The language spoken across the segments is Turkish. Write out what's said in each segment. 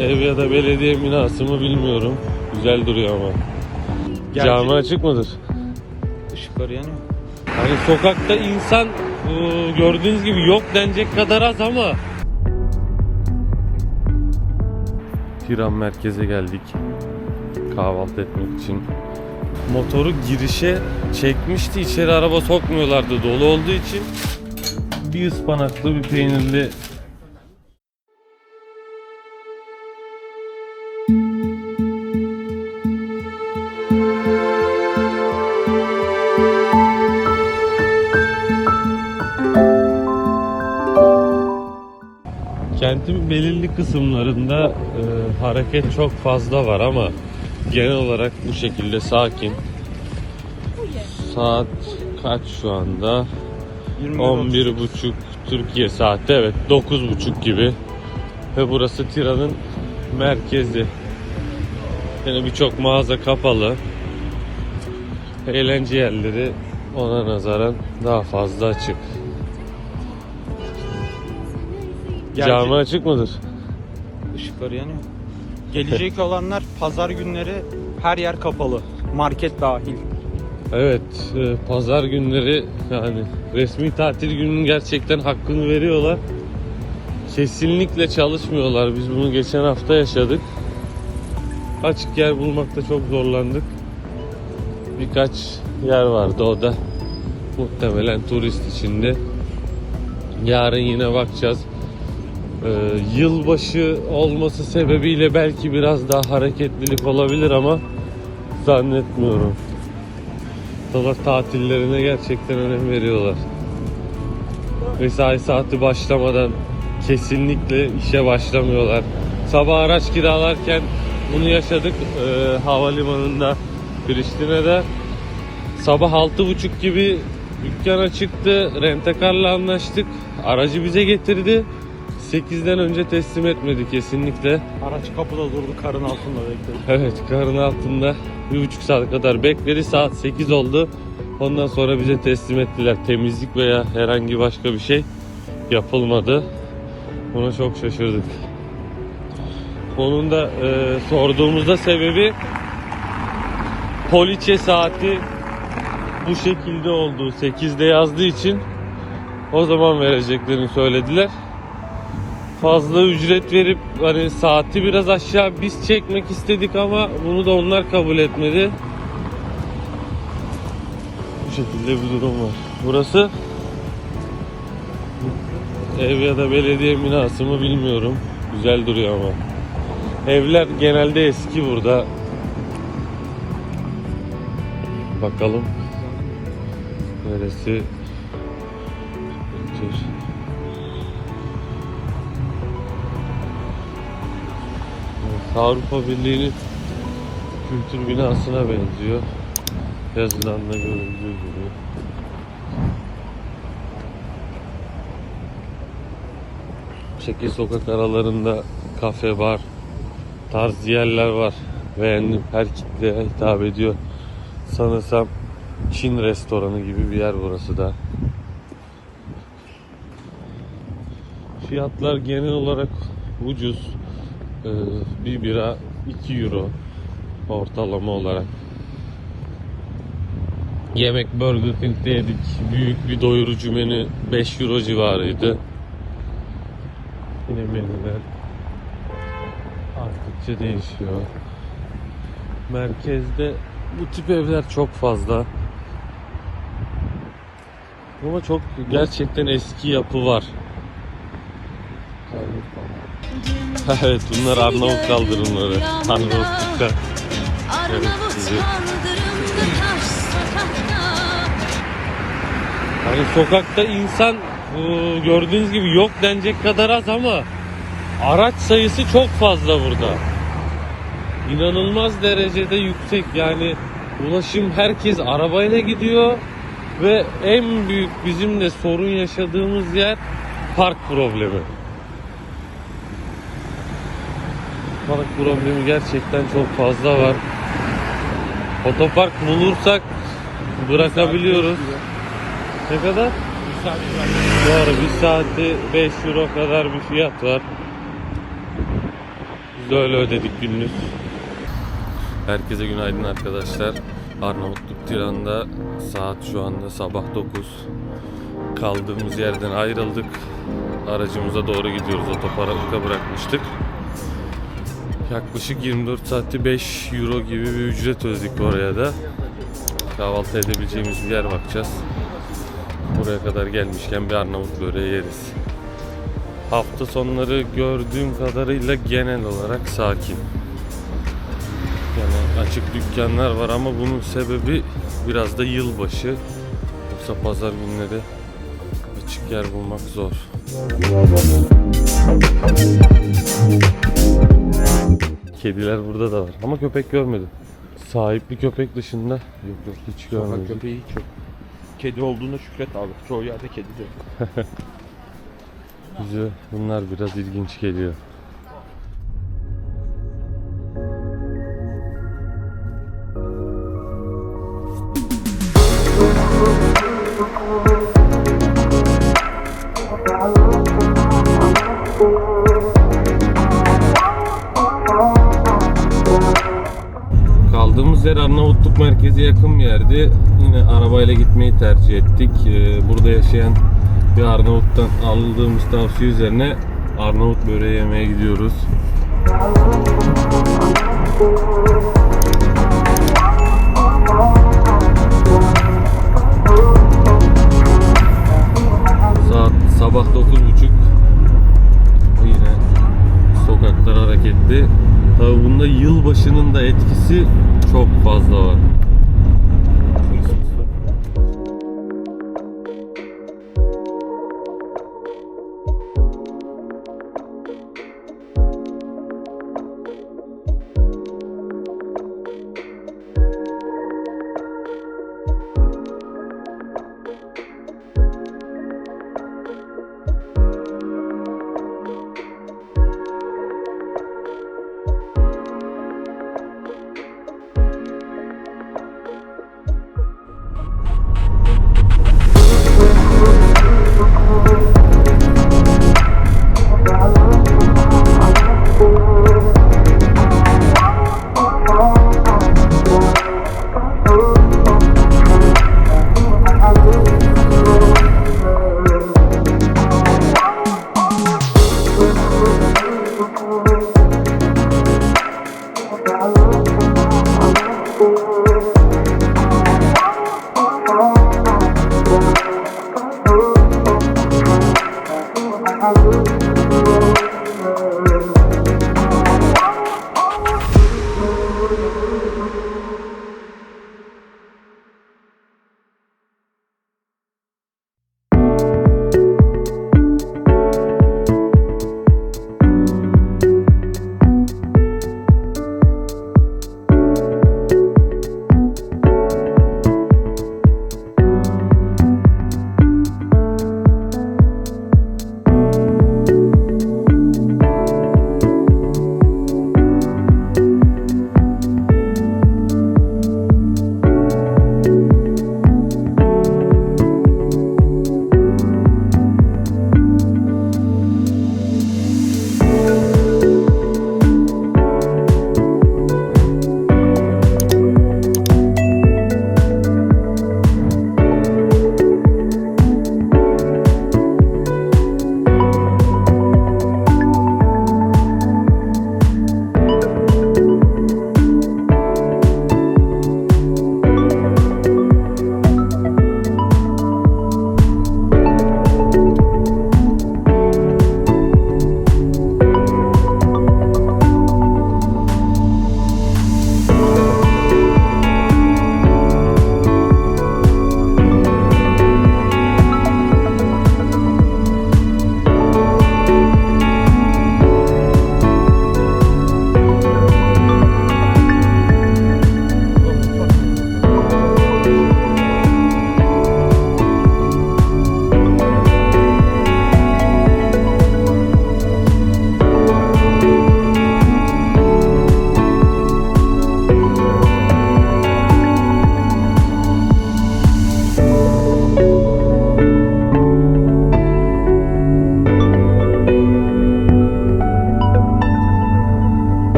ev ya da belediye binası mı bilmiyorum. Güzel duruyor ama. Gerçi- Cami açık mıdır? Işıkları yanıyor. Hani sokakta insan gördüğünüz gibi yok denecek kadar az ama Tiran merkeze geldik kahvaltı etmek için. Motoru girişe çekmişti. içeri araba sokmuyorlardı dolu olduğu için. Bir ıspanaklı bir peynirli Kentin belirli kısımlarında e, hareket çok fazla var ama genel olarak bu şekilde sakin. Saat kaç şu anda? 11 buçuk Türkiye saati evet 9 buçuk gibi ve burası Tiran'ın merkezi. Yine birçok mağaza kapalı. Eğlence yerleri ona nazaran daha fazla açık. Gerçi- Cami açık mıdır? Işıkları yanıyor. Gelecek olanlar pazar günleri her yer kapalı. Market dahil. Evet, e, pazar günleri yani resmi tatil gününün gerçekten hakkını veriyorlar. Kesinlikle çalışmıyorlar. Biz bunu geçen hafta yaşadık. Açık yer bulmakta çok zorlandık. Birkaç yer vardı o da muhtemelen turist içinde. Yarın yine bakacağız. Ee, yılbaşı olması sebebiyle belki biraz daha hareketlilik olabilir ama zannetmiyorum. Dolar tatillerine gerçekten önem veriyorlar. Mesai saati başlamadan kesinlikle işe başlamıyorlar. Sabah araç kiralarken bunu yaşadık e, havalimanında Priştine'de. Sabah 6.30 gibi dükkan açıktı. Rentekarla anlaştık. Aracı bize getirdi. 8'den önce teslim etmedi kesinlikle. Araç kapıda durdu karın altında bekledi. Evet karın altında bir buçuk saat kadar bekledi. Saat 8 oldu. Ondan sonra bize teslim ettiler. Temizlik veya herhangi başka bir şey yapılmadı. Buna çok şaşırdık. Onun da e, sorduğumuzda sebebi poliçe saati bu şekilde olduğu 8'de yazdığı için o zaman vereceklerini söylediler fazla ücret verip hani saati biraz aşağı biz çekmek istedik ama bunu da onlar kabul etmedi. Bu şekilde bir durum var. Burası ev ya da belediye binası mı bilmiyorum. Güzel duruyor ama. Evler genelde eski burada. Bakalım. Neresi? Avrupa Birliği'nin kültür binasına benziyor. Yazıdan da görüldüğü gibi. Şekil sokak aralarında kafe, bar, tarz yerler var. Beğendim. Her kitleye hitap ediyor. Sanırsam Çin restoranı gibi bir yer burası da. Fiyatlar genel olarak ucuz. Ee, bir bira 2 euro ortalama olarak. Yemek Burger King'de yedik. Büyük bir doyurucu menü 5 euro civarıydı. Yine menüler arttıkça değişiyor. Merkezde bu tip evler çok fazla. Ama çok gerçekten eski yapı var. evet bunlar Arnavut kaldırımları. Arnavutluk'ta. Evet, sizi. Hani sokakta insan gördüğünüz gibi yok denecek kadar az ama araç sayısı çok fazla burada. İnanılmaz derecede yüksek yani ulaşım herkes arabayla gidiyor ve en büyük bizim de sorun yaşadığımız yer park problemi. Park problemi gerçekten çok fazla var. Otopark bulursak bırakabiliyoruz. Ne kadar? Doğru bir saati 5 euro kadar bir fiyat var. Biz de öyle ödedik günlük. Herkese günaydın arkadaşlar. Arnavutluk Tiran'da saat şu anda sabah 9. Kaldığımız yerden ayrıldık. Aracımıza doğru gidiyoruz. Otoparka bırakmıştık. Yaklaşık 24 saati 5 euro gibi bir ücret ödedik oraya da. Kahvaltı edebileceğimiz bir yer bakacağız. Buraya kadar gelmişken bir Arnavut böreği yeriz. Hafta sonları gördüğüm kadarıyla genel olarak sakin. Yani açık dükkanlar var ama bunun sebebi biraz da yılbaşı. Yoksa pazar günleri açık yer bulmak zor. Kediler burada da var ama köpek görmedim. Sahipli köpek dışında yok yok hiç Sokak görmedim. köpeği hiç yok. Kedi olduğuna şükret abi. Çoğu yerde kedi de yok. Bize bunlar biraz ilginç geliyor. Kaldığımız yer Arnavutluk merkeze yakın bir yerdi. Yine arabayla gitmeyi tercih ettik. Ee, Burada yaşayan bir Arnavut'tan aldığımız tavsiye üzerine Arnavut böreği yemeye gidiyoruz. Saat sabah 9.30 Yine sokaklar hareketli. Tabi bunda yılbaşının da etkisi çok fazla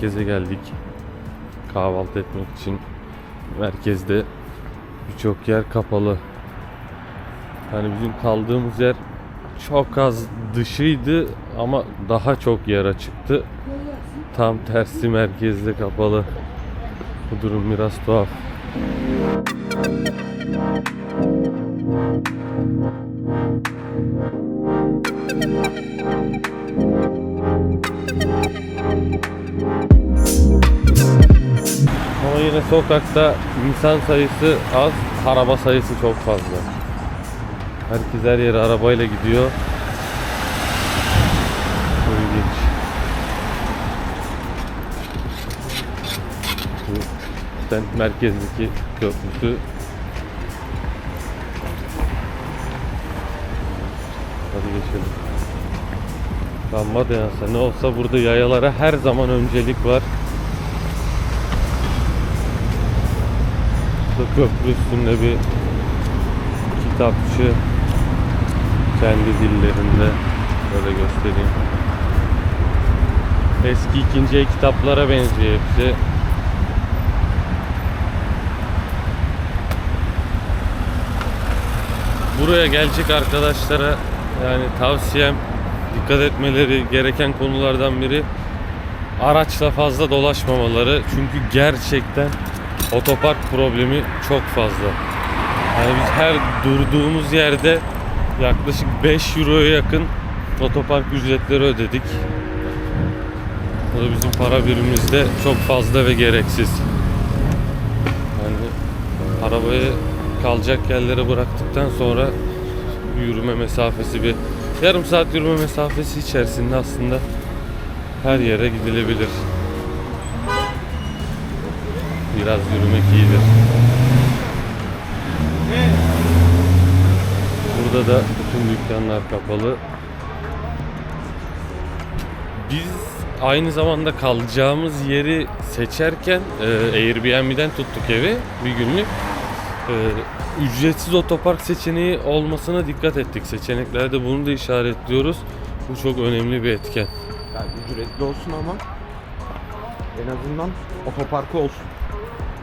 merkeze geldik. Kahvaltı etmek için merkezde birçok yer kapalı. Hani bizim kaldığımız yer çok az dışıydı ama daha çok yer açıktı. Tam tersi merkezde kapalı. Bu durum biraz tuhaf. Ama yine sokakta insan sayısı az, araba sayısı çok fazla. Herkes her yere arabayla gidiyor. Çok ilginç. Bu Kent merkezdeki köprüsü. Hadi geçelim. Lamba da yansa ne olsa burada yayalara her zaman öncelik var. Burada köprü üstünde bir kitapçı kendi dillerinde böyle göstereyim. Eski ikinci el kitaplara benziyor hepsi. Buraya gelecek arkadaşlara yani tavsiyem dikkat etmeleri gereken konulardan biri araçla fazla dolaşmamaları. Çünkü gerçekten otopark problemi çok fazla. Yani biz her durduğumuz yerde yaklaşık 5 euroya yakın otopark ücretleri ödedik. Bu da bizim para birimimizde çok fazla ve gereksiz. Yani arabayı kalacak yerlere bıraktıktan sonra yürüme mesafesi bir yarım saat yürüme mesafesi içerisinde aslında her yere gidilebilir. Biraz yürümek iyidir. Burada da bütün dükkanlar kapalı. Biz aynı zamanda kalacağımız yeri seçerken e, Airbnb'den tuttuk evi bir günlük. E, ücretsiz otopark seçeneği olmasına dikkat ettik. Seçeneklerde bunu da işaretliyoruz. Bu çok önemli bir etken. Yani ücretli olsun ama en azından otoparkı olsun.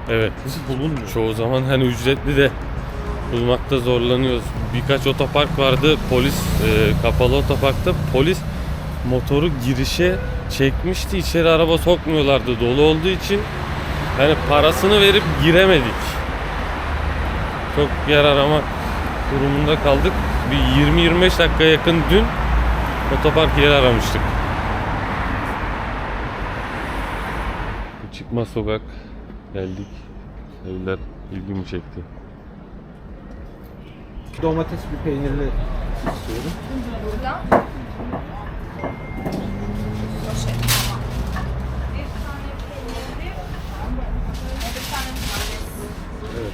Evet. Bulunmuyor. Çoğu zaman hani ücretli de bulmakta zorlanıyoruz. Birkaç otopark vardı. Polis e, kapalı otoparkta polis motoru girişe çekmişti. İçeri araba sokmuyorlardı dolu olduğu için. Yani parasını verip giremedik. Çok yer aramak durumunda kaldık. Bir 20-25 dakika yakın dün otopark yeri aramıştık. Bu çıkmaz sokak geldik. Evler ilgimi çekti. Domates bir peynirli istiyorum. Burada. Evet.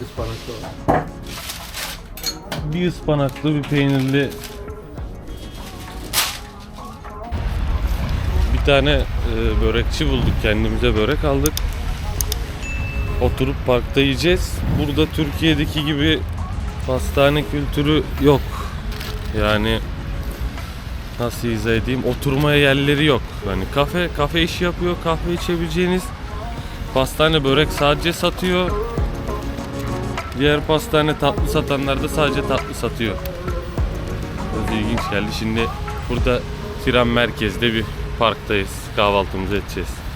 Ispanaklı var. Bir ıspanaklı bir peynirli bir tane e, börekçi bulduk kendimize börek aldık. Oturup parkta yiyeceğiz. Burada Türkiye'deki gibi pastane kültürü yok. Yani nasıl izah edeyim? Oturmaya yerleri yok. Yani kafe kafe işi yapıyor. Kahve içebileceğiniz pastane börek sadece satıyor. Diğer pastane tatlı satanlar da sadece tatlı satıyor. Biraz ilginç geldi. Şimdi burada Tiran merkezde bir parktayız. Kahvaltımızı edeceğiz.